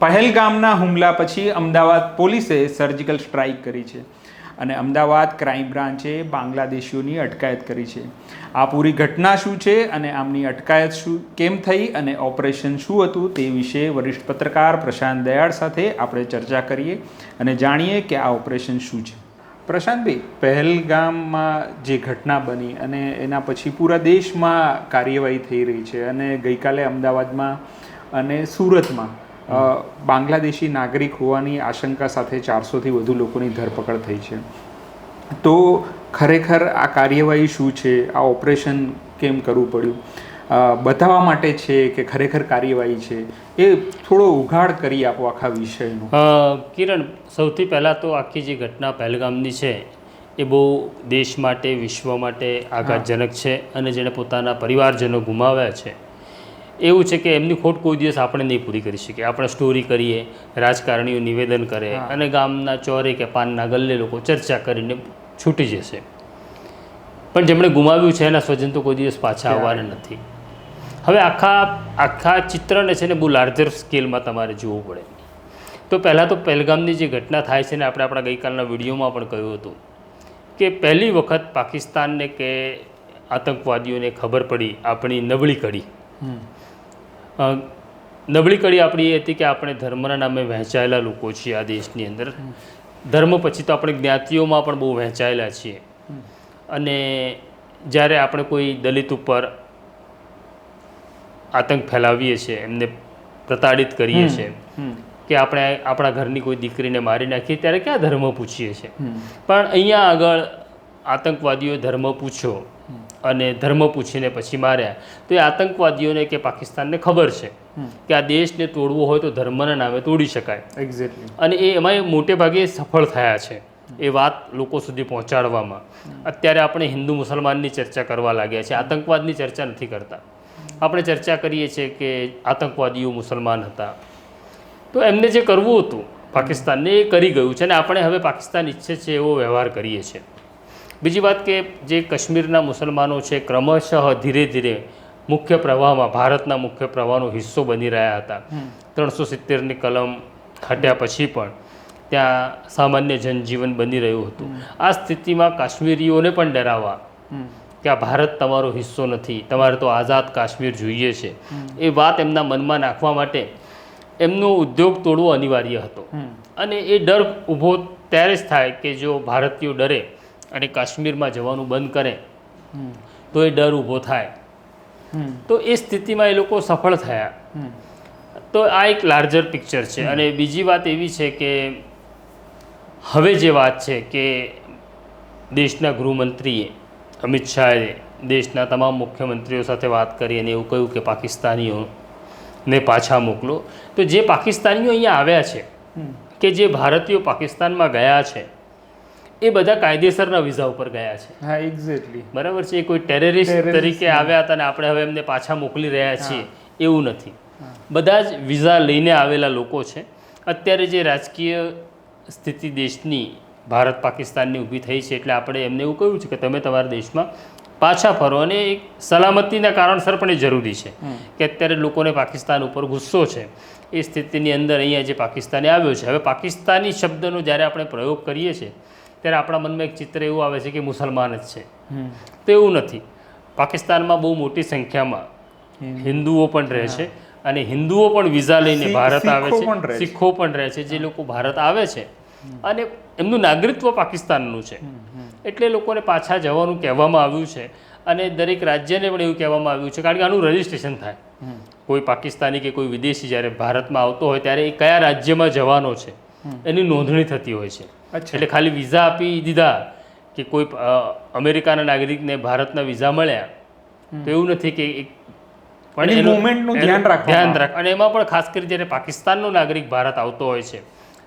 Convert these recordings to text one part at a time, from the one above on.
પહેલગામના હુમલા પછી અમદાવાદ પોલીસે સર્જિકલ સ્ટ્રાઇક કરી છે અને અમદાવાદ ક્રાઇમ બ્રાન્ચે બાંગ્લાદેશીઓની અટકાયત કરી છે. આ પૂરી ઘટના શું છે અને આમની અટકાયત શું, કેમ થઈ અને ઓપરેશન શું હતું તે વિશે વરિષ્ઠ પત્રકાર પ્રશાંત દયાળ સાથે આપણે ચર્ચા કરીએ અને જાણીએ કે આ ઓપરેશન શું છે. પ્રશાંતભાઈ પહેલગામમાં જે ઘટના બની અને એના પછી પૂરા દેશમાં કાર્યવાહી થઈ રહી છે અને ગઈકાલે અમદાવાદમાં અને સુરતમાં બાંગ્લાદેશી નાગરિક હોવાની આશંકા સાથે ચારસોથી વધુ લોકોની ધરપકડ થઈ છે. તો ખરેખર આ કાર્યવાહી શું છે? આ ઓપરેશન કેમ કરવું પડ્યું? બતાવવા માટે છે કે ખરેખર કાર્યવાહી છે? એ થોડો ઉઘાડ કરી આપો આખા વિષયનો. કિરણ સૌથી પહેલાં તો આખી જે ઘટના પહેલગામની છે એ બહુ દેશ માટે વિશ્વ માટે આઘાતજનક છે અને જેણે પોતાના પરિવારજનો ગુમાવ્યા છે. એવું છે કે એમની ખોટ કોઈ દિવસ આપણે નહીં પૂરી કરી શકીએ. આપણે સ્ટોરી કરીએ રાજકારણીઓ નિવેદન કરે અને ગામના ચોરે કે પાનના ગલ્લે લોકો ચર્ચા કરીને છૂટી જશે. પણ જેમણે ગુમાવ્યું છે એના સ્વજન તો કોઈ દિવસ પાછા આવવાના નથી. હવે આખા આખા ચિત્રને છે ને બહુ લાર્જર સ્કેલમાં તમારે જોવું પડે. તો પહેલાં તો પહેલગામની જે ઘટના થાય છે ને આપણે આપણા ગઈકાલના વિડીયોમાં પણ કહ્યું હતું કે પહેલી વખત પાકિસ્તાનને કે આતંકવાદીઓને ખબર પડી આપણી નબળી કડી. નબળી કડી આપણી એ હતી કે આપણે ધર્મના નામે વહેંચાયેલા લોકો છીએ આ દેશની અંદર. ધર્મ પછી તો આપણે જ્ઞાતિઓમાં પણ બહુ વહેંચાયેલા છીએ. અને જ્યારે આપણે કોઈ દલિત ઉપર આતંક ફેલાવીએ છીએ એમને પ્રતાડિત કરીએ છીએ કે આપણે આપણા ઘરની કોઈ દીકરીને મારી નાખીએ ત્યારે ક્યાં ધર્મ પૂછીએ છીએ? પણ અહીંયા આગળ આતંકવાદીઓએ ધર્મ પૂછ્યો. અને ધર્મ પૂછીને પછી માર્યા. તો એ આતંકવાદીઓને કે પાકિસ્તાનને ખબર છે કે આ દેશને તોડવો હોય તો ધર્મના નામે તોડી શકાય. એક્ઝેક્ટલી અને એ એમાં એ મોટે ભાગે સફળ થયા છે એ વાત લોકો સુધી પહોંચાડવામાં. અત્યારે આપણે હિન્દુ મુસલમાનની ચર્ચા કરવા લાગ્યા છે. આતંકવાદની ચર્ચા નથી કરતા. આપણે ચર્ચા કરીએ છીએ કે આતંકવાદીઓ મુસલમાન હતા. તો એમને જે કરવું હતું પાકિસ્તાનને એ કરી ગયું છે અને આપણે હવે પાકિસ્તાન ઈચ્છે છે એવો વ્યવહાર કરીએ છીએ. બીજી વાત કે જે કાશ્મીરના મુસલમાનો છે ક્રમશઃ ધીરે ધીરે મુખ્ય પ્રવાહમાં ભારતના મુખ્ય પ્રવાહનો હિસ્સો બની રહ્યા હતા. ત્રણસો સિત્તેરની કલમ હટ્યા પછી પણ ત્યાં સામાન્ય જનજીવન બની રહ્યું હતું. આ સ્થિતિમાં કાશ્મીરીઓને પણ ડરાવવા કે આ ભારત તમારો હિસ્સો નથી તમારે તો આઝાદ કાશ્મીર જોઈએ છે. એ વાત એમના મનમાં નાખવા માટે એમનો ઉદ્યોગ તોડવો અનિવાર્ય હતો. અને એ ડર ઊભો ત્યારે જ થાય કે જો ભારતીયો ડરે અને કાશ્મીરમાં જવાનું બંધ કરે તો એ ડર ઊભો થાય. તો એ સ્થિતિમાં એ લોકો સફળ થયા. તો આ એક લાર્જર પિક્ચર છે. અને બીજી વાત એવી છે કે હવે જે વાત છે કે દેશના ગૃહમંત્રીએ અમિત શાહે દેશના તમામ મુખ્યમંત્રીઓ સાથે વાત કરી અને એવું કહ્યું કે પાકિસ્તાનીઓને પાછા મોકલો. તો જે પાકિસ્તાનીઓ અહીંયા આવ્યા છે કે જે ભારતીયો પાકિસ્તાનમાં ગયા છે એ બધા કાયદેસરના વિઝા ઉપર ગયા છે. હા એક્ઝેક્ટલી બરાબર છે? એ કોઈ ટેરરિસ્ટ તરીકે આવ્યા હતા અને આપણે હવે એમને પાછા મોકલી રહ્યા છીએ એવું નથી. બધા જ વિઝા લઈને આવેલા લોકો છે. અત્યારે જે રાજકીય સ્થિતિ દેશની ભારત પાકિસ્તાનની ઊભી થઈ છે એટલે આપણે એમને એવું કહ્યું છે કે તમે તમારા દેશમાં પાછા ફરો અને એક સલામતીના કારણસર પણ એ જરૂરી છે કે અત્યારે લોકોને પાકિસ્તાન ઉપર ગુસ્સો છે. એ સ્થિતિની અંદર અહીંયા જે પાકિસ્તાને આવ્યો છે. હવે પાકિસ્તાની શબ્દનો જ્યારે આપણે પ્રયોગ કરીએ છીએ ત્યારે આપણા મનમાં એક ચિત્ર એવું આવે છે કે મુસલમાન જ છે. તો એવું નથી. પાકિસ્તાનમાં બહુ મોટી સંખ્યામાં હિન્દુઓ પણ રહે છે અને હિન્દુઓ પણ વિઝા લઈને ભારત આવે છે. શીખો પણ રહે છે. જે લોકો ભારત આવે છે અને એમનું નાગરિકત્વ પાકિસ્તાનનું છે. એટલે લોકોને પાછા જવાનું કહેવામાં આવ્યું છે અને દરેક રાજ્યને પણ એવું કહેવામાં આવ્યું છે કારણ કે આનું રજિસ્ટ્રેશન થાય. કોઈ પાકિસ્તાની કે કોઈ વિદેશી જ્યારે ભારતમાં આવતો હોય ત્યારે એ કયા રાજ્યમાં જવાનો છે એની નોંધણી થતી હોય છે. એટલે ખાલી વિઝા આપી દીધા કે કોઈ અમેરિકાના નાગરિકને ભારતના વિઝા મળ્યા. તો એવું નથી કે એનું- movement-નું ધ્યાન રાખ ધ્યાન રાખ અને એમાં પણ ખાસ કરી જ્યારે પાકિસ્તાનનો નાગરિક ભારત આવતો હોય છે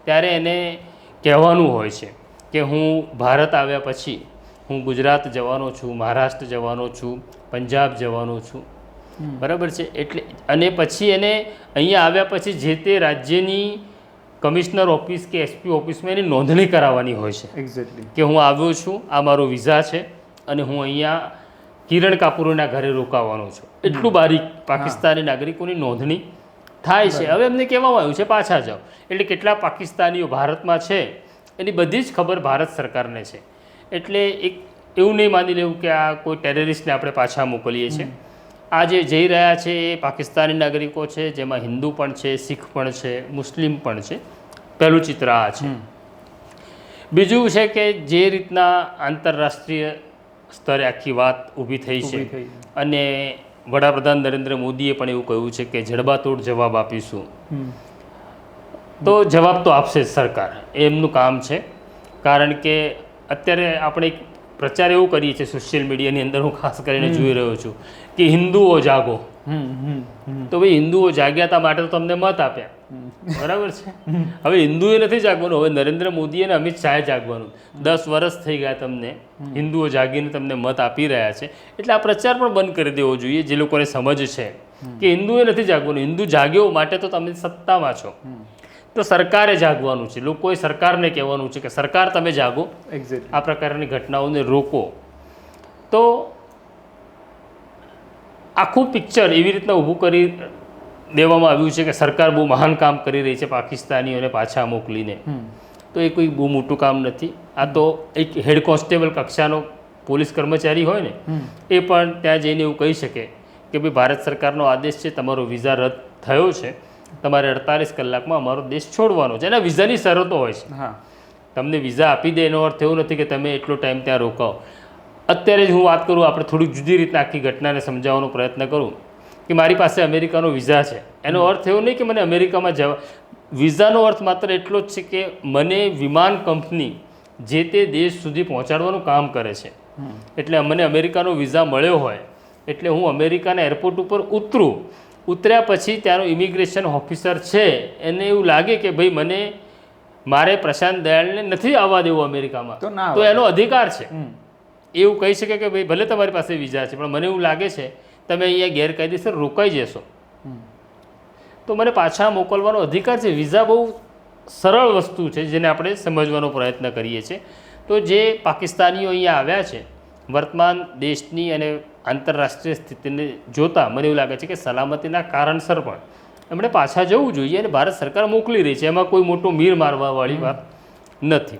ત્યારે એને કહેવાનું હોય છે કે હું ભારત આવ્યા પછી હું ગુજરાત જવાનો છું મહારાષ્ટ્ર જવાનો છું પંજાબ જવાનો છું. બરાબર છે? એટલે અને પછી એને અહીંયા આવ્યા પછી જે તે રાજ્યની કમિશનર ઓફિસ કે એસપી ઓફિસમાં એની નોંધણી કરાવવાની હોય છે. એક્ઝેક્ટલી કે હું આવ્યો છું આ મારો વિઝા છે અને હું અહીંયા કિરણ કાપૂરના ઘરે રોકાવાનો છું. એટલું બારીક પાકિસ્તાની નાગરિકોની નોંધણી થાય છે. હવે એમને કહેવામાં આવ્યું છે પાછા જાઓ. એટલે કેટલા પાકિસ્તાનીઓ ભારતમાં છે એની બધી જ ખબર ભારત સરકારને છે. એટલે એક એવું નહીં માની લેવું કે આ કોઈ ટેરરિસ્ટને આપણે પાછા મોકલીએ છીએ. આ જે જઈ રહ્યા છે એ પાકિસ્તાની નાગરિકો છે જેમાં હિન્દુ પણ છે શીખ પણ છે મુસ્લિમ પણ છે. પહેલું ચિત્ર આ છે. બીજું છે કે જે રીતના આંતરરાષ્ટ્રીય સ્તરે આખી વાત ઊભી થઈ છે. અને વડાપ્રધાન નરેન્દ્ર મોદીએ પણ એવું કહ્યું છે કે જડબાતોડ જવાબ આપીશું. તો જવાબ તો આપશે જ સરકાર. એ એમનું કામ છે. કારણ કે અત્યારે આપણે પ્રચાર એવું કરીએ છીએ સોશિયલ મીડિયાની અંદર હું ખાસ કરીને જોઈ રહ્યો છું કે હિન્દુઓ જાગો. તો ભાઈ હિન્દુઓ જાગ્યા હતા માટે તો તમને મત આપ્યા. બરાબર છે? હવે હિન્દુએ નથી જાગવાનું હવે નરેન્દ્ર મોદી અને અમિત શાહે જાગવાનું. દસ વર્ષ થઈ ગયા તમને હિન્દુઓ જાગીને તમને મત આપી રહ્યા છે. એટલે આ પ્રચાર પણ બંધ કરી દેવો જોઈએ જે લોકોને સમજ છે કે હિન્દુએ નથી જાગવાનું. હિન્દુ જાગ્યો માટે તો તમે સત્તામાં છો. તો સરકારે જાગવાનું છે. લોકોએ સરકારને કહેવાનું છે કે સરકાર તમે જાગો. એક્ઝેક્ટ આ પ્રકારની ઘટનાઓને રોકો. તો આખું પિક્ચર એવી રીતના ઊભું કરી દેવામાં આવ્યું છે કે સરકાર બહુ મહાન કામ કરી રહી છે પાકિસ્તાનીઓને પાછા મોકલીને. તો એ કોઈ બહુ મોટું કામ નથી. આ તો એક હેડ કોન્સ્ટેબલ કક્ષાનો પોલીસ કર્મચારી હોય ને એ પણ ત્યાં જઈને એવું કહી શકે કે ભાઈ ભારત સરકારનો આદેશ છે તમારો વિઝા રદ થયો છે. તમારે અડતાલીસ કલાકમાં અમારો દેશ છોડવાનો છે. એના વિઝાની શરતો હોય છે. હા. તમને વિઝા આપી દે એનો અર્થ એવું નથી કે તમે એટલો ટાઈમ ત્યાં રોકાઓ. અત્યારે જ હું વાત કરું આપણે થોડીક જુદી રીતના આખી ઘટનાને સમજાવવાનો પ્રયત્ન કરું કે મારી પાસે અમેરિકાનો વિઝા છે. એનો અર્થ એવો નહીં કે મને અમેરિકામાં જવા વિઝાનો અર્થ માત્ર એટલો જ છે કે મને વિમાન કંપની જે તે દેશ સુધી પહોંચાડવાનું કામ કરે છે. એટલે મને અમેરિકાનો વિઝા મળ્યો હોય એટલે હું અમેરિકાના એરપોર્ટ ઉપર ઉતરું ઉતર્યા પછી ત્યાંનો ઇમિગ્રેશન ઓફિસર છે એને એવું લાગે કે ભાઈ મને મારે પ્રશાંત દયાળને નથી આવવા દેવું અમેરિકામાં. તો એનો અધિકાર છે. એવું કહી શકે કે ભાઈ ભલે તમારી પાસે વિઝા છે પણ મને એવું લાગે છે તમે અહીંયા ગેરકાયદેસર રોકાઈ જશો. તો મને પાછા મોકલવાનો અધિકાર છે. વિઝા બહુ સરળ વસ્તુ છે જેને આપણે સમજવાનો પ્રયત્ન કરીએ છીએ. તો જે પાકિસ્તાનીઓ અહીંયા આવ્યા છે વર્તમાન દેશની અને આંતરરાષ્ટ્રીય સ્થિતિને જોતાં મને એવું લાગે છે કે સલામતીના કારણસર પણ એમણે પાછા જવું જોઈએ અને ભારત સરકાર મોકલી રહી છે. એમાં કોઈ મોટો મીર મારવાવાળી વાત નથી.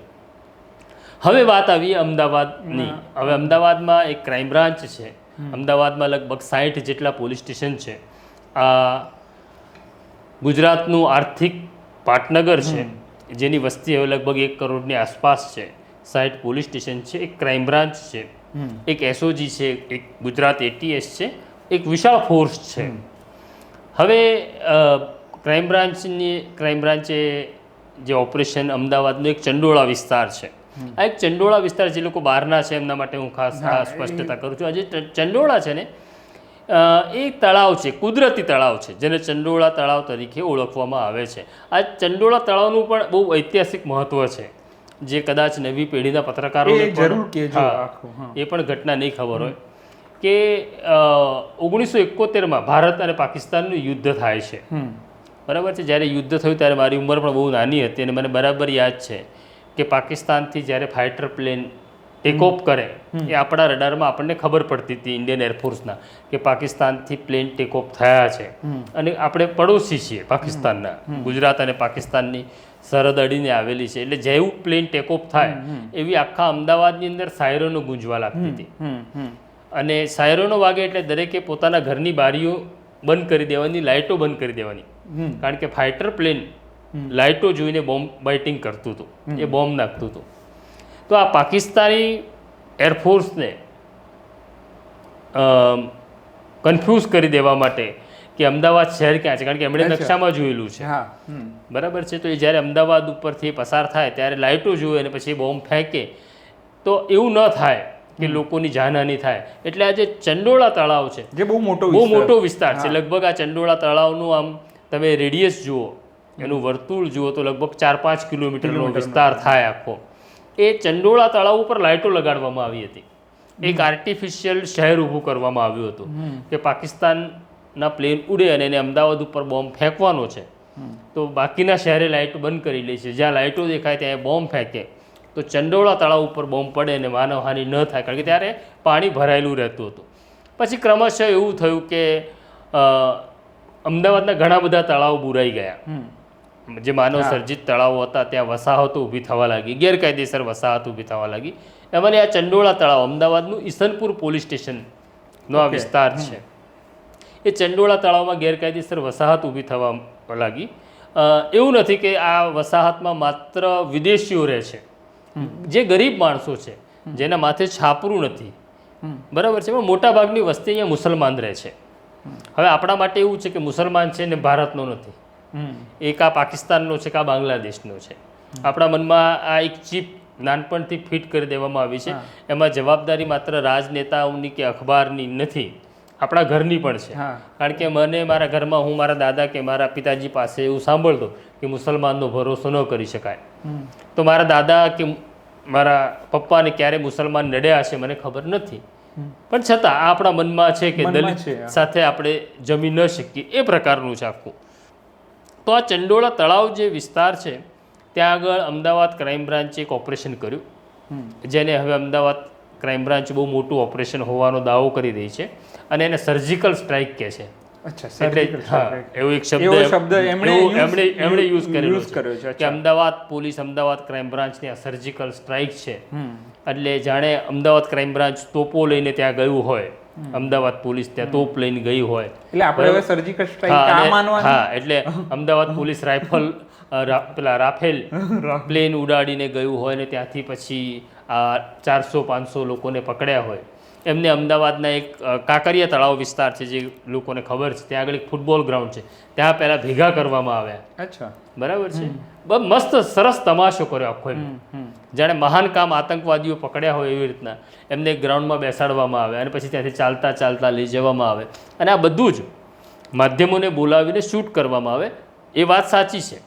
હવે વાત આવી અમદાવાદની. હવે અમદાવાદમાં એક ક્રાઇમ બ્રાન્ચ છે. અમદાવાદમાં લગભગ સાઠ જેટલા પોલીસ સ્ટેશન છે. આ ગુજરાતનું આર્થિક પાટનગર છે. જેની વસ્તી હવે લગભગ એક કરોડની આસપાસ છે. સાઠ પોલીસ સ્ટેશન છે. એક ક્રાઇમ બ્રાન્ચ છે. એક એસઓજી છે એક ગુજરાત એટીએસ છે એક વિશાળ ફોર્સ છે. હવે ક્રાઇમ બ્રાન્ચની ક્રાઇમ બ્રાન્ચે જે ઓપરેશન અમદાવાદનો એક ચંડોળા વિસ્તાર છે. આ એક ચંડોળા વિસ્તાર જે લોકો બહારના છે એમના માટે હું ખાસ સ્પષ્ટતા કરું છું. આ જે ચંડોળા છે ને એ તળાવ છે કુદરતી તળાવ છે જેને ચંડોળા તળાવ તરીકે ઓળખવામાં આવે છે. આ ચંડોળા તળાવનું પણ બહુ ઐતિહાસિક મહત્ત્વ છે. જે કદાચ નવી પેઢીના એ પણ-. આખું હા એ પણ ઘટના નહીં ખબર હોય. કે ઓગણીસો એકોતેરમાં ભારત અને પાકિસ્તાનનું યુદ્ધ થાય છે. બરાબર છે? જ્યારે યુદ્ધ થયું ત્યારે મારી ઉંમર પણ બહુ નાની હતી અને મને બરાબર યાદ છે કે પાકિસ્તાનથી જ્યારે ફાઇટર પ્લેન ટેક ઓફ કરે એ આપણા રડારમાં આપણને ખબર પડતી હતી ઇન્ડિયન એરફોર્સના કે પાકિસ્તાનથી પ્લેન ટેક ઓફ થયા છે. અને આપણે પડોશી છીએ પાકિસ્તાનના. ગુજરાત અને પાકિસ્તાનની સરહદ અડીને આવેલી છે. એટલે જેવું પ્લેન ટેક ઓફ થાય એવી આખા અમદાવાદની અંદર સાયરોનો ગુંજવા લાગતી હતી. અને સાયરોનો વાગે એટલે દરેકે પોતાના ઘરની બારીઓ બંધ કરી દેવાની લાઇટો બંધ કરી દેવાની. કારણ કે ફાઇટર પ્લેન લાઇટો જોઈને બોમ્બ બાઇટિંગ કરતું હતું. એ બોમ્બ નાખતું હતું. તો આ પાકિસ્તાની એરફોર્સને કન્ફ્યુઝ કરી દેવા માટે કે અમદાવાદ શહેર ક્યાં છે? કારણ કે એમણે. નકશામાં જોયેલું છે. હા બરાબર છે? તો એ જ્યારે અમદાવાદ ઉપરથી પસાર થાય ત્યારે લાઇટો જુએ અને પછી બોમ્બ ફેંકે. તો એવું ન થાય કે લોકોની જાનહાનિ થાય. એટલે આ જે ચંડોળા તળાવ છે જે બહુ મોટો બહુ મોટો વિસ્તાર છે. લગભગ આ ચંડોળા તળાવનું આમ તમે રેડિયસ જુઓ એનું વર્તુળ જુઓ તો લગભગ ચાર પાંચ કિલોમીટરનો વિસ્તાર થાય આખો. એ ચંડોળા તળાવ ઉપર લાઇટો લગાડવામાં આવી હતી. એક આર્ટિફિશિયલ શહેર ઊભું કરવામાં આવ્યું હતું કે પાકિસ્તાનના પ્લેન ઉડે અને એને અમદાવાદ ઉપર બોમ્બ ફેંકવાનો છે. તો બાકીના શહેરે લાઇટો બંધ કરી લે છે. જ્યાં લાઇટો દેખાય ત્યાં બોમ્બ ફેંકે. તો ચંડોળા તળાવ ઉપર બોમ્બ પડે અને માનવહાનિ ન થાય કારણ કે ત્યારે પાણી ભરાયેલું રહેતું હતું. પછી ક્રમશઃ એવું થયું કે અમદાવાદના ઘણા બધા તળાવ બુરાઈ ગયા. જે માનવ સર્જિત તળાવો હતા ત્યાં વસાહતો ઊભી થવા લાગી. ગેરકાયદેસર વસાહત ઊભી થવા લાગી. એમાં આ ચંડોળા તળાવ અમદાવાદનું ઈસનપુર પોલીસ સ્ટેશનનો આ વિસ્તાર છે. એ ચંડોળા તળાવમાં ગેરકાયદેસર વસાહત ઊભી થવા લાગી. એવું નથી કે આ વસાહતમાં માત્ર વિદેશીઓ રહે છે. જે ગરીબ માણસો છે જેના માથે છાપરું નથી. બરાબર છે પણ મોટા ભાગની વસ્તી અહીંયા મુસલમાન રહે છે. હવે આપણા માટે એવું છે કે મુસલમાન છે ને ભારતનો નથી. એ એક આ પાકિસ્તાનનો છે કે આ બાંગ્લાદેશનો છે. આપણા મનમાં આ એક ચીપ નાનપણથી ફિટ કરી દેવામાં આવી છે. એમાં જવાબદારી માત્ર રાજનેતાઓની કે અખબારની નથી. આપણા ઘરની પણ છે. કારણ કે મને મારા ઘરમાં હું મારા દાદા કે મારા પિતાજી પાસે એવું સાંભળતો કે મુસલમાનનો ભરોસો ન કરી શકાય. તો મારા દાદા કે મારા પપ્પાને ક્યારે મુસલમાન નડ્યા હશે મને ખબર નથી. પણ છતાં આ આપણા મનમાં છે કે દલિત છે, સાથે આપણે જમી ન શકીએ એ પ્રકારનું છે આખું. તો આ ચંડોળા તળાવ જે વિસ્તાર છે ત્યાં આગળ અમદાવાદ ક્રાઇમ બ્રાન્ચે એક ઓપરેશન કર્યું. જેને હવે અમદાવાદ ક્રાઇમ બ્રાન્ચ બહુ મોટું ઓપરેશન હોવાનો દાવો કરી રહી છે. અને એને સર્જિકલ સ્ટ્રાઇક કહે છે. એવો એક શબ્દ શબ્દ એમણે એમણે એમણે યુઝ કરેલો કર્યો છે, કે અમદાવાદ પોલીસ અમદાવાદ ક્રાઇમ બ્રાન્ચની આ સર્જિકલ સ્ટ્રાઇક છે. એટલે જાણે અમદાવાદ ક્રાઇમ બ્રાન્ચ તોપો લઈને ત્યાં ગયું હોય. અમદાવાદ પોલીસ ત્યાં તોપ લઈને ગઈ હોય. એટલે આપણે હવે સર્જિકલ સ્ટ્રાઇક હા એટલે અમદાવાદ પોલીસ રાઇફલ પેલા રાફેલ. પ્લેન ઉડાડીને ગયું હોય ને ત્યાંથી પછી આ ચારસો પાંચસો લોકોને પકડ્યા હોય. એમને અમદાવાદના એક કાંકરિયા તળાવ વિસ્તાર છે જે લોકોને ખબર છે. ત્યાં આગળ એક ફૂટબોલ ગ્રાઉન્ડ છે. ત્યાં પહેલાં ભેગા કરવામાં આવ્યા. અચ્છા. બરાબર છે? બસ મસ્ત સરસ તમાશો કર્યો આખો એમ. જાણે મહાન કામ આતંકવાદીઓ પકડ્યા હોય એવી રીતના. એમને ગ્રાઉન્ડમાં બેસાડવામાં આવે અને પછી ત્યાંથી ચાલતા ચાલતા લઈ જવામાં આવે. અને આ બધું જ માધ્યમોને બોલાવીને શૂટ કરવામાં આવે. એ વાત સાચી છે.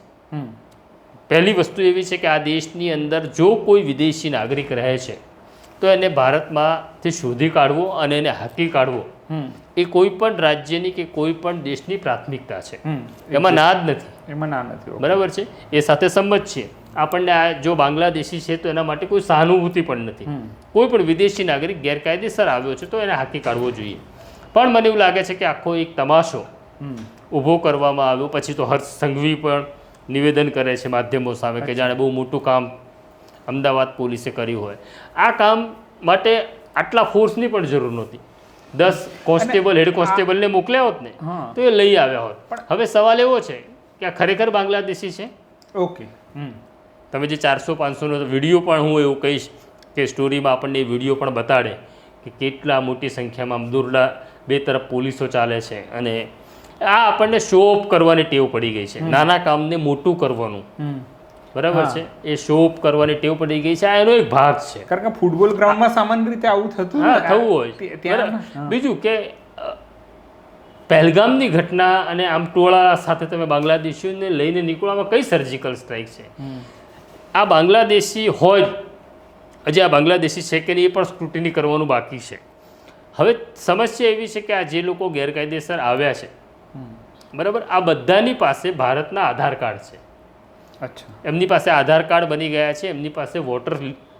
પહેલી વસ્તુ એવી છે કે આ દેશની અંદર જો કોઈ વિદેશી નાગરિક રહે છે તો એને ભારતમાંથી શોધી કાઢવો અને એને હાકી કાઢવો એ કોઈ પણ રાજ્યની કે કોઈ પણ દેશની પ્રાથમિકતા છે. એમાં ના જ નથી. એમાં ના નથી બરાબર છે? એ સાથે સંમત છીએ આપણને આ જો બાંગ્લાદેશી છે તો એના માટે કોઈ સહાનુભૂતિ પણ નથી. કોઈ પણ વિદેશી નાગરિક ગેરકાયદેસર આવ્યો છે તો એને હાકી કાઢવો જોઈએ. પણ મને એવું લાગે છે કે આખો એક તમાશો ઊભો કરવામાં આવ્યો પછી તો હર્ષ સંઘવી પણ નિવેદન કરે છે માધ્યમો સામે કે જાણે બહુ મોટું કામ અમદાવાદ પોલીસે કર્યું હોય. આ કામ માટે આટલા ફોર્સની પણ જરૂર નહોતી. દસ કોન્સ્ટેબલ હેડ કોન્સ્ટેબલને મોકલ્યા હોત ને તો એ લઈ આવ્યા હોત. હવે સવાલ એવો છે કે આ ખરેખર બાંગ્લાદેશી છે? ઓકે. તમે જે ચારસો પાંચસોનો વીડિયો પણ હું એવું કહીશ કે સ્ટોરીમાં આપણને એ વીડિયો પણ બતાડે કે કેટલા મોટી સંખ્યામાં અમદુરલા બે તરફ પોલીસો ચાલે છે અને આ આપણને શો ઓફ કરવાની ટેવ પડી ગઈ છે. નાના કામને મોટું કરવાનું. બરાબર છે? એ શોપ કરવાની ટેવ પડી ગઈ છે. આ એનો એક ભાગ છે. કારણ કે ફૂટબોલ ગ્રાઉન્ડમાં સામાન્ય રીતે આવું થતું હા થવું હોય. ત્યારે બીજું કે પહેલગામની ઘટના અને આમ ટોળા સાથે તમે બાંગ્લાદેશીઓને લઈને નીકળવામાં કઈ સર્જિકલ સ્ટ્રાઇક છે? આ બાંગ્લાદેશી હોય. હજી આ બાંગ્લાદેશી છે કે નહીં એ પણ સ્ક્રુટિની કરવાનું બાકી છે. હવે સમસ્યા એવી છે કે આ જે લોકો ગેરકાયદેસર આવ્યા છે બરાબર? આ બધાની પાસે ભારતના આધાર કાર્ડ છે. અચ્છા. એમની પાસે આધાર કાર્ડ બની ગયા છે એમની પાસે વોટર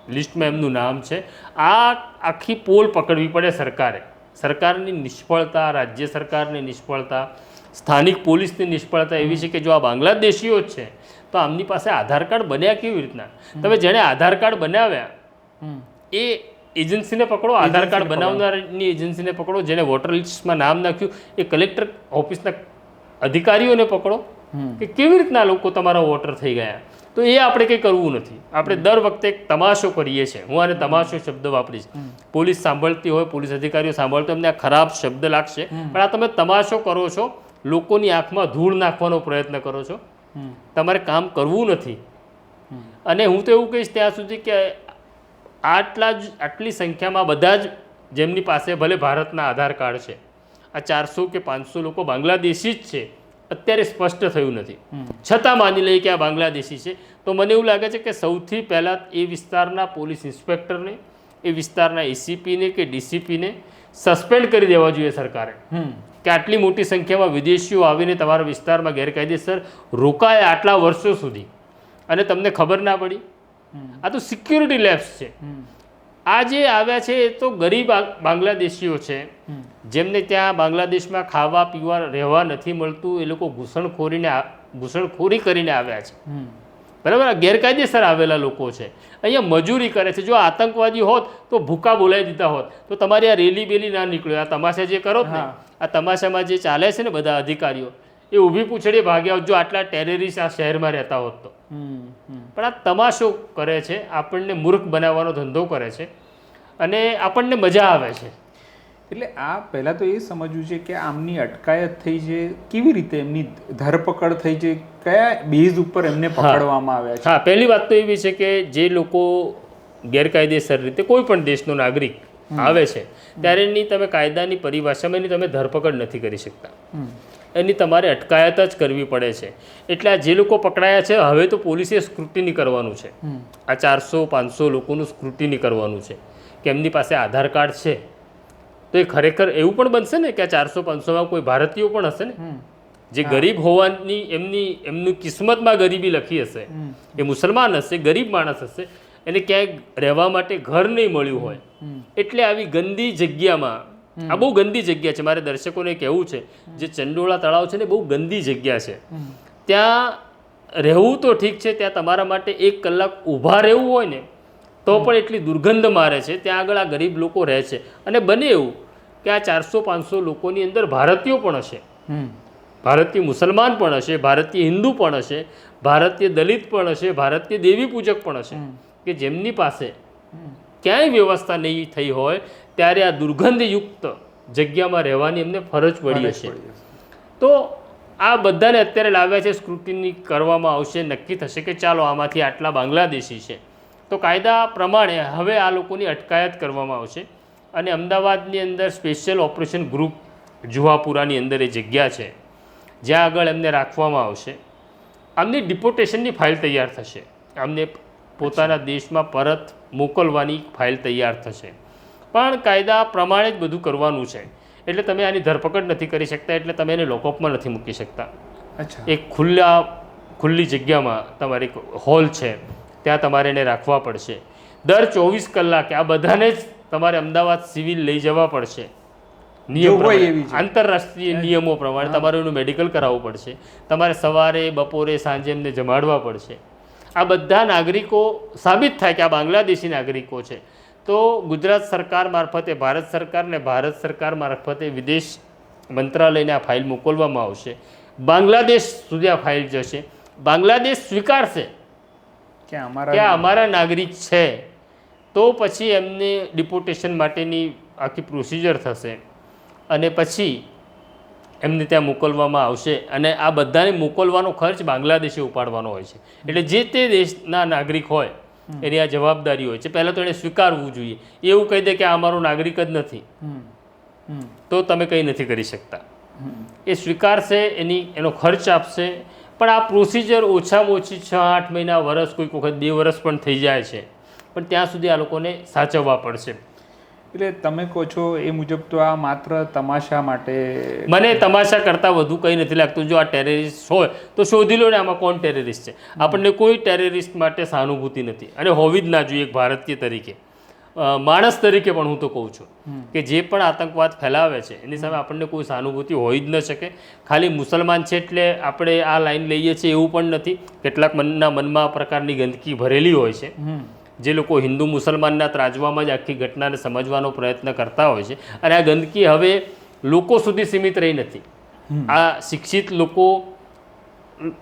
લિસ્ટમાં એમનું નામ છે. આ આખી પોલ પકડવી પડે સરકારે. સરકારની નિષ્ફળતા રાજ્ય સરકારની નિષ્ફળતા સ્થાનિક પોલીસની નિષ્ફળતા એવી છે કે જો આ બાંગ્લાદેશીઓ જ છે તો આમની પાસે આધાર કાર્ડ બન્યા કેવી રીતના? તમે જેણે આધાર કાર્ડ બનાવ્યા એ એજન્સીને પકડો આધાર કાર્ડ બનાવનારની એજન્સીને પકડો જેને વોટર લિસ્ટમાં નામ નાખ્યું એ કલેક્ટર ઓફિસના અધિકારીઓને પકડો. કે કેવી રીતના લોકો તમારા વોટર થઈ ગયા? તો એ આપણે કંઈ કરવું નથી. આપણે દર વખતે તમાશો કરીએ છીએ. હું આને તમાશો શબ્દ વાપરીશ. પોલીસ સાંભળતી હોય પોલીસ અધિકારીઓ સાંભળતો એમને આ ખરાબ શબ્દ લાગશે. પણ આ તમે તમાશો કરો છો લોકોની આંખમાં ધૂળ નાખવાનો પ્રયત્ન કરો છો. તમારે કામ કરવું નથી. અને હું તો એવું કહીશ ત્યાં સુધી કે આટલા જ આટલી સંખ્યામાં બધા જ જેમની પાસે ભલે ભારતના આધાર કાર્ડ છે. આ ચારસો કે પાંચસો લોકો બાંગ્લાદેશી જ છે. અત્યારે સ્પષ્ટ થયું નથી. છતાં માની લઈએ કે આ બાંગ્લાદેશી છે તો મને એવું લાગે છે કે સૌથી પહેલાં એ વિસ્તારના પોલીસ ઇન્સ્પેક્ટરને એ વિસ્તારના એસીપીને કે ડીસીપીને સસ્પેન્ડ કરી દેવા જોઈએ સરકારે. કે આટલી મોટી સંખ્યામાં વિદેશીઓ આવીને તમારા વિસ્તારમાં ગેરકાયદેસર રોકાયા આટલા વર્ષો સુધી. અને તમને ખબર ના પડી? આ તો સિક્યુરિટી લેબ્સ છે. આ જે આવ્યા છે એ તો ગરીબ બાંગ્લાદેશીઓ છે. જેમને ત્યાં બાંગ્લાદેશમાં ખાવા પીવા રહેવા નથી મળતું એ લોકો ઘૂસણખોરીને ઘૂસણખોરી કરીને આવ્યા છે. બરાબર? ગેરકાયદેસર આવેલા લોકો છે. અહીંયા મજૂરી કરે છે. જો આતંકવાદી હોત તો ભૂકા બોલાવી દીધા હોત. તો તમારી આ રેલી બેલી ના નીકળ્યો. આ તમાશા જે કરો ને આ તમાશામાં જે ચાલે છે ને બધા અધિકારીઓ એ ઊભી પૂછડી ભાગ્યા આવજો. આટલા ટેરરિસ્ટ આ શહેરમાં રહેતા હોત તો. પણ આ તમાશો કરે છે. આપણને મૂર્ખ બનાવવાનો ધંધો કરે છે. અને આપણને મજા આવે છે. એટલે આ પહેલાં તો એ સમજવું છે કે આમની અટકાયત થઈ છે. કેવી રીતે એમની ધરપકડ થઈ છે? કયા બેઝ ઉપર એમને પકડવામાં આવ્યા છે? હા પહેલી વાત તો એવી છે કે જે લોકો ગેરકાયદેસર રીતે કોઈ પણ દેશનો નાગરિક આવે છે ત્યારે એની તમે કાયદાની પરિભાષામાં એની તમે ધરપકડ નથી કરી શકતા. એની તમારે અટકાયત જ કરવી પડે છે. એટલે આ જે લોકો પકડાયા છે હવે તો પોલીસે સ્ક્રુટિની કરવાનું છે. આ ચારસો પાંચસો લોકોનું સ્ક્રુટિની કરવાનું છે. કે એમની પાસે આધાર કાર્ડ છે. તો એ ખરેખર એવું પણ બનશે ને કે આ ચારસો પાંચસોમાં કોઈ ભારતીયો પણ હશે ને? જે ગરીબ હોવાની એમની એમની કિસ્મતમાં ગરીબી લખી હશે. એ મુસલમાન હશે ગરીબ માણસ હશે એને ક્યાંય રહેવા માટે ઘર નહીં મળ્યું હોય. એટલે આવી ગંદી જગ્યામાં આ બહુ ગંદી જગ્યા છે. મારે દર્શકોને કહેવું છે જે ચંડોળા તળાવ છે ને બહુ ગંદી જગ્યા છે. ત્યાં રહેવું તો ઠીક છે ત્યાં તમારા માટે એક કલાક ઊભા રહેવું હોય ને તો પણ એટલી દુર્ગંધ મારે છે. ત્યાં આગળ આ ગરીબ લોકો રહે છે. અને બને એવું કે આ ચારસો પાંચસો લોકોની અંદર ભારતીયો પણ હશે. ભારતીય મુસલમાન પણ હશે ભારતીય હિન્દુ પણ હશે ભારતીય દલિત પણ હશે ભારતીય દેવી પૂજક પણ હશે. કે જેમની પાસે ક્યાંય વ્યવસ્થા નહીં થઈ હોય ત્યારે આ દુર્ગંધયુક્ત જગ્યામાં રહેવાની એમને ફરજ પડી હશે. તો આ બધાને અત્યારે લાવ્યા છે સ્ક્રુટિની કરવામાં આવશે નક્કી થશે કે ચાલો આમાંથી આટલા બાંગ્લાદેશી છે. તો કાયદા પ્રમાણે હવે આ લોકોની અટકાયત કરવામાં આવશે અને અમદાવાદની અંદર સ્પેશિયલ ઓપરેશન ગ્રુપ જુહાપુરાની અંદર એ જગ્યા છે જ્યાં આગળ એમને રાખવામાં આવશે. આમની ડિપોટેશનની ફાઇલ તૈયાર થશે. આમને પોતાના દેશમાં પરત મોકલવાની ફાઇલ તૈયાર થશે. પણ કાયદા પ્રમાણે જ બધું કરવાનું છે. એટલે તમે આની ધરપકડ નથી કરી શકતા એટલે તમે એને લોકઅપમાં નથી મૂકી શકતા. અચ્છા. એક ખુલ્લા ખુલ્લી જગ્યામાં તમારી હોલ છે ત્યાં તમારે એને રાખવા પડશે. દર ચોવીસ કલાકે આ બધાને જ તમારે અમદાવાદ સિવિલ લઈ જવા પડશે. આંતરરાષ્ટ્રીય નિયમો પ્રમાણે તમારે એનું મેડિકલ કરાવવું પડશે. તમારે સવારે બપોરે સાંજે એમને જમાડવા પડશે. આ બધા નાગરિકો સાબિત થાય કે આ બાંગ્લાદેશી નાગરિકો છે. તો ગુજરાત સરકાર મારફતે ભારત સરકાર ને ભારત સરકાર મારફતે વિદેશ મંત્રાલયને આ ફાઇલ મોકલવામાં આવશે. બાંગ્લાદેશ સુધી આ ફાઇલ જશે. બાંગ્લાદેશ સ્વીકારશે. કે અમારા અમારા નાગરિક છે. તો પછી એમને ડિપોટેશન માટેની આખી પ્રોસિજર થશે. અને પછી એમને ત્યાં મોકલવામાં આવશે. અને આ બધાને મોકલવાનો ખર્ચ બાંગ્લાદેશે ઉપાડવાનો હોય છે. એટલે જે તે દેશના નાગરિક હોય એની આ જવાબદારી હોય છે. પહેલાં તો એણે સ્વીકારવું જોઈએ. એવું કહી દે કે આ અમારો નાગરિક જ નથી. તો તમે કંઈ નથી કરી શકતા. એ સ્વીકારશે એની એનો ખર્ચ આપશે. પણ આ પ્રોસિજર ઓછામાં ઓછી છ આઠ મહિના વર્ષ કોઈક વખત બે વર્ષ પણ થઈ જાય છે. પણ ત્યાં સુધી આ લોકોને સાચવવા પડશે. એટલે તમે કહો છો એ મુજબ તો આ માત્ર તમાશા માટે મને તમાશા કરતાં વધુ કંઈ નથી લાગતું. જો આ ટેરરિસ્ટ હોય તો શોધી લો ને આમાં કોણ ટેરરિસ્ટ છે. આપણને કોઈ ટેરરિસ્ટ માટે સહાનુભૂતિ નથી. અને હોવી જ ના જોઈએ એક ભારતીય તરીકે. માણસ તરીકે પણ હું તો કહું છું કે જે પણ આતંકવાદ ફેલાવે છે એની સામે આપણને કોઈ સહાનુભૂતિ હોઈ જ ન શકે. ખાલી મુસલમાન છે એટલે આપણે આ લાઈન લઈએ છીએ એવું પણ નથી. કેટલાક મનના મનમાં આ પ્રકારની ગંદકી ભરેલી હોય છે. જે લોકો હિન્દુ મુસલમાનના ત્રાજવામાં જ આખી ઘટનાને સમજવાનો પ્રયત્ન કરતા હોય છે. અને આ ગંદકી હવે લોકો સુધી સીમિત રહી નથી. આ શિક્ષિત લોકો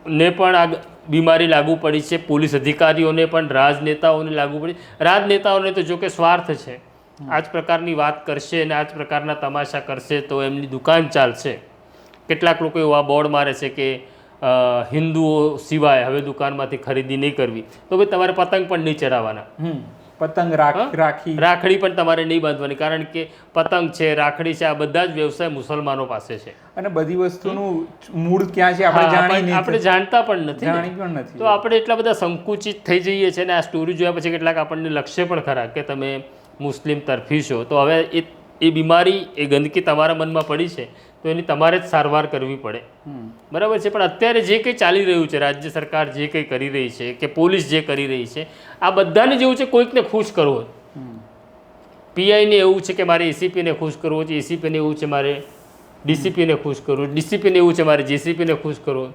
ને પણ આ બીમારી લાગુ પડી છે. પોલીસ અધિકારીઓને પણ રાજનેતાઓને લાગુ પડી રાજનેતાઓને તો જો કે સ્વાર્થ છે. આ જ પ્રકારની વાત કરશે અને આ જ પ્રકારના તમાશા કરશે તો એમની દુકાન ચાલશે. કેટલાક લોકો એવા બોર્ડ મારે છે કે હિન્દુઓ સિવાય હવે દુકાનમાંથી ખરીદી નહીં કરવી. તો ભાઈ તમારે પતંગ પણ નહીં ચડાવવાના પતંગ રાખી રાખડી પણ તમારે નહીં બાંધવાની કારણ કે પતંગ છે રાખડી છે આ બધા જ વ્યવસાય મુસલમાનો પાસે છે. અને બધી વસ્તુનું મૂળ ક્યાં છે આપણે આપણે જાણતા પણ નથી જાણી પણ નથી. તો આપણે એટલા બધા સંકુચિત થઈ જઈએ છીએ ને આ સ્ટોરી જોયા પછી કેટલાક આપણને લક્ષ્ય પણ ખરા કે તમે મુસ્લિમ તરફી છો. તો હવે એ એ બીમારી એ ગંદકી તમારા મનમાં પડી છે. તો એની તમારે જ સારવાર કરવી પડે. બરાબર છે પણ અત્યારે જે કંઈ ચાલી રહ્યું છે રાજ્ય સરકાર જે કંઈ કરી રહી છે કે પોલીસ જે કરી રહી છે આ બધાને જેવું છે કોઈકને ખુશ કરવો પીઆઈને એવું છે કે મારે એસીપીને ખુશ કરવો છે એસીપીને એવું છે મારે ડીસીપીને ખુશ કરવો ડીસીપીને એવું છે મારે જેસીપીને ખુશ કરવો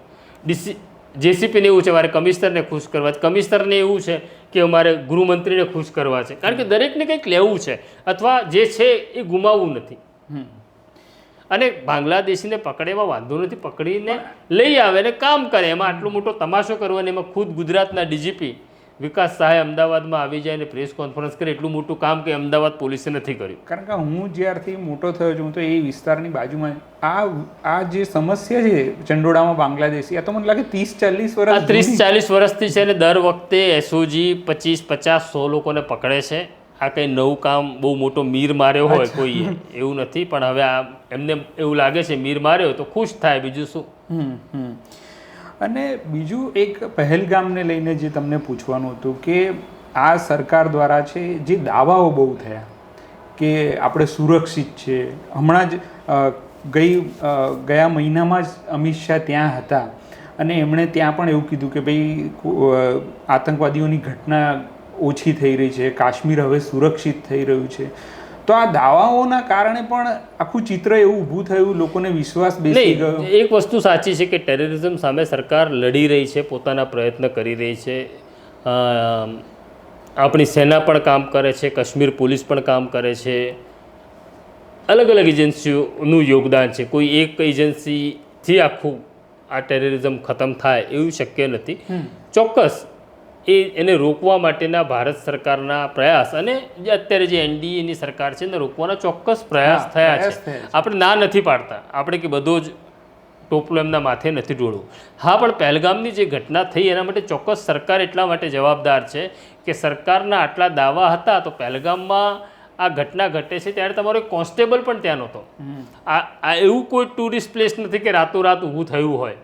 ડીસી જેસીપીને એવું છે મારે કમિશનરને ખુશ કરવા છે. કમિશનરને એવું છે કે મારે ગૃહમંત્રીને ખુશ કરવા છે. કારણ કે દરેકને કંઈક લેવું છે અથવા જે છે એ ગુમાવવું નથી. અને બાંગ્લાદેશીને પકડે એમાં વાંધો નથી. પકડીને લઈ આવે અને કામ કરે. એમાં આટલો મોટો તમાશો કરવો અને એમાં ખુદ ગુજરાતના ડીજીપી વિકાસ સહાય અમદાવાદમાં આવી જાય અને પ્રેસ કોન્ફરન્સ કરે એટલું મોટું કામ કે અમદાવાદ પોલીસે નથી કર્યું. કારણ કે હું જ્યારથી મોટો થયો છું તો એ વિસ્તારની બાજુમાં આ આ જે સમસ્યા છે ચંડોળામાં બાંગ્લાદેશી આ તો મને લાગે ત્રીસ ચાલીસ વર્ષ ત્રીસ ચાલીસ વર્ષથી છે અને દર વખતે એસઓજી પચીસ પચાસ સો લોકોને પકડે છે. આ કંઈ નવું કામ બહુ મોટો મીર માર્યો હોય કોઈએ એવું નથી પણ હવે આ એમને એવું લાગે છે મીર માર્યો તો ખુશ થાય બીજું શું. અને બીજું એક પહેલગામને લઈને જે તમને પૂછવાનું હતું કે આ સરકાર દ્વારા છે જે દાવાઓ બહુ થયા કે આપણે સુરક્ષિત છે. હમણાં જ ગઈ ગયા મહિનામાં જ અમિત શાહ ત્યાં હતા. અને એમણે ત્યાં પણ એવું કીધું કે ભાઈ આતંકવાદીઓની ઘટના ઓછી થઈ રહી છે કાશ્મીર હવે સુરક્ષિત થઈ રહ્યું છે. તો આ દાવાઓના કારણે પણ આખું ચિત્ર એવું ઊભું થયું લોકોને વિશ્વાસ બેસી ગયો. એક વસ્તુ સાચી છે કે ટેરરિઝમ સામે સરકાર લડી રહી છે પોતાના પ્રયત્ન કરી રહી છે. આપણી સેના પણ કામ કરે છે કાશ્મીર પોલીસ પણ કામ કરે છે. અલગ અલગ એજન્સીઓનું યોગદાન છે. કોઈ એક એજન્સીથી આખું આ ટેરરિઝમ ખતમ થાય એવું શક્ય નથી. ચોક્કસ એ એને રોકવા માટેના ભારત સરકારના પ્રયાસ અને જે અત્યારે જે એનડીએની સરકાર છે એને રોકવાના ચોક્કસ પ્રયાસ થયા છે. આપણે ના નથી પાડતા. આપણે કે બધો જ ટોપલો એમના માથે નથી ઢોળવું હા પણ પહેલગામની જે ઘટના થઈ એના માટે ચોક્કસ સરકાર એટલા માટે જવાબદાર છે કે સરકારના આટલા દાવા હતા તો પહેલગામમાં આ ઘટના ઘટે છે ત્યારે તમારો કોન્સ્ટેબલ પણ ત્યાં નહોતો. આ આ એવું કોઈ ટુરિસ્ટ પ્લેસ નથી કે રાતોરાત ઊભું થયું હોય.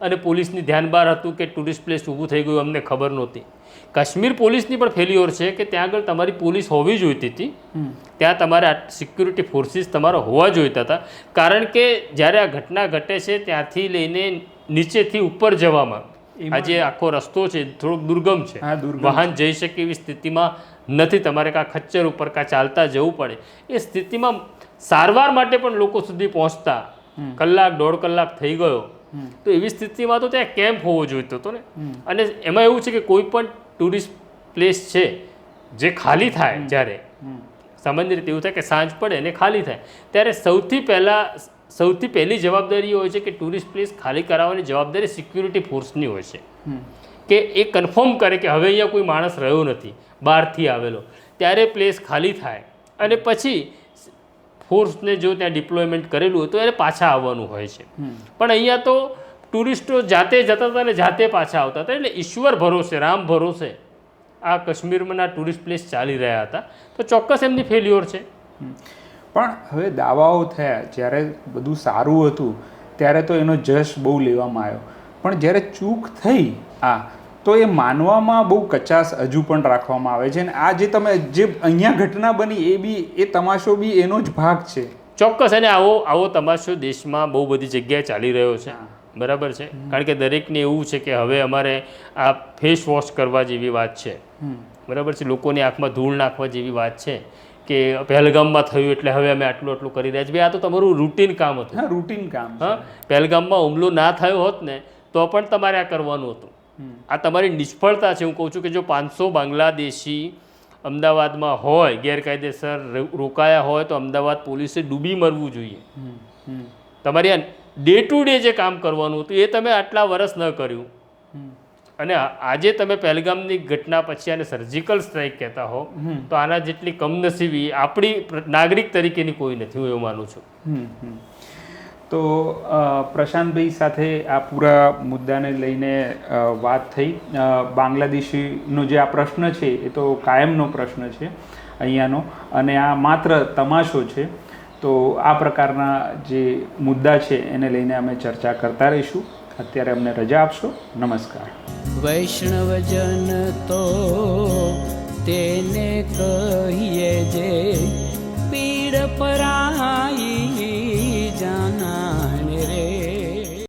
અને પોલીસની ધ્યાન બહાર હતું કે ટુરિસ્ટ પ્લેસ ઊભું થઈ ગયું અમને ખબર નહોતી. કાશ્મીર પોલીસની પણ ફેલ્યોર છે કે ત્યાં આગળ તમારી પોલીસ હોવી જોઈતી હતી. ત્યાં તમારે સિક્યુરિટી ફોર્સિસ તમારા હોવા જોઈતા હતા. કારણ કે જ્યારે આ ઘટના ઘટે છે ત્યાંથી લઈને નીચેથી ઉપર જવામાં આજે આ જે આખો રસ્તો છે થોડોક દુર્ગમ છે. વાહન જઈ શકે એવી સ્થિતિમાં નથી. તમારે કાં ખચ્ચર ઉપર કાં ચાલતા જવું પડે. એ સ્થિતિમાં સારવાર માટે પણ લોકો સુધી પહોંચતા. કલાક દોઢ કલાક થઈ ગયો. તો એવી સ્થિતિમાં તો ત્યાં કેમ્પ હોવો જોઈતો હતો ને? અને એમાં એવું છે કે કોઈ પણ ટુરિસ્ટ પ્લેસ છે જે ખાલી થાય જ્યારે સામાન્ય રીતે એવું થાય કે સાંજ પડે અને ખાલી થાય ત્યારે સૌથી પહેલાં સૌથી પહેલી જવાબદારી હોય છે કે ટુરિસ્ટ પ્લેસ ખાલી કરાવવાની જવાબદારી સિક્યુરિટી ફોર્સની હોય છે. કે એ કન્ફર્મ કરે કે હવે અહીંયા કોઈ માણસ રહ્યો નથી બહારથી આવેલો ત્યારે પ્લેસ ખાલી થાય. અને પછી ફોર્સને જો ત્યાં ડિપ્લોયમેન્ટ કરેલું હોય તો એને પાછા આવવાનું હોય છે. પણ અહીંયા તો ટુરિસ્ટો જાતે જતા હતા અને જાતે પાછા આવતા હતા એટલે ઈશ્વર ભરોસે રામ ભરોસે આ કાશ્મીરના ટુરિસ્ટ પ્લેસ ચાલી રહ્યા હતા. તો ચોક્કસ એમની ફેલ્યોર છે. પણ હવે દાવાઓ થયા જ્યારે બધું સારું હતું ત્યારે તો એનો જશ બહુ લેવામાં આવ્યો. પણ જ્યારે ચૂક થઈ આ તો એ માનવામાં બહુ કચાશ હજુ પણ રાખવામાં આવે છે અને આ જે તમે જે અહીંયા ઘટના બની એ બી એ તમાશો બી એનો જ ભાગ છે. ચોક્કસ અને આવો આવો તમાશો દેશમાં બહુ બધી જગ્યાએ ચાલી રહ્યો છે. બરાબર છે? કારણ કે દરેકને એવું છે કે હવે અમારે આ ફેસ વોશ કરવા જેવી વાત છે. બરાબર છે? લોકોની આંખમાં ધૂળ નાખવા જેવી વાત છે કે પહેલગામમાં થયું એટલે હવે અમે આટલું આટલું કરી રહ્યા છીએ ભાઈ આ તો તમારું રૂટીન કામ હતું. રૂટીન કામ હા? પહેલગામમાં હુમલો ના થયો હોત ને તો પણ તમારે આ કરવાનું હતું. આ તમારી નિષ્ફળતા છે હું કહું છું કે જો પાંચસો બાંગ્લાદેશી અમદાવાદમાં હોય, ગેરકાયદેસર રોકાયા હોય, તો અમદાવાદ પોલીસે ડૂબી મરવું જોઈએ. તમારી ડે ટુ ડે જે કામ કરવાનું હતું, એ તમે આટલા વર્ષ ન કર્યું અને આજે તમે પહેલગામની ઘટના પછી આને સર્જિકલ સ્ટ્રાઇક કહેતા હો, તો આના જેટલી કમનસીબી આપણી નાગરિક તરીકેની કોઈ નથી, હું એવું માનું છું. તો પ્રશાંતભાઈ સાથે આ પૂરા મુદ્દાને લઈને વાત થઈ. બાંગ્લાદેશીનો જે આ પ્રશ્ન છે, એ તો કાયમનો પ્રશ્ન છે, અહીંયાનો. અને આ માત્ર તમાશો છે. તો આ પ્રકારના જે મુદ્દા છે, એને લઈને અમે ચર્ચા કરતા રહીશું. અત્યારે અમને રજા આપશો. નમસ્કાર. વૈષ્ણવજન તો તેને કહીએ જે, પીડ પરા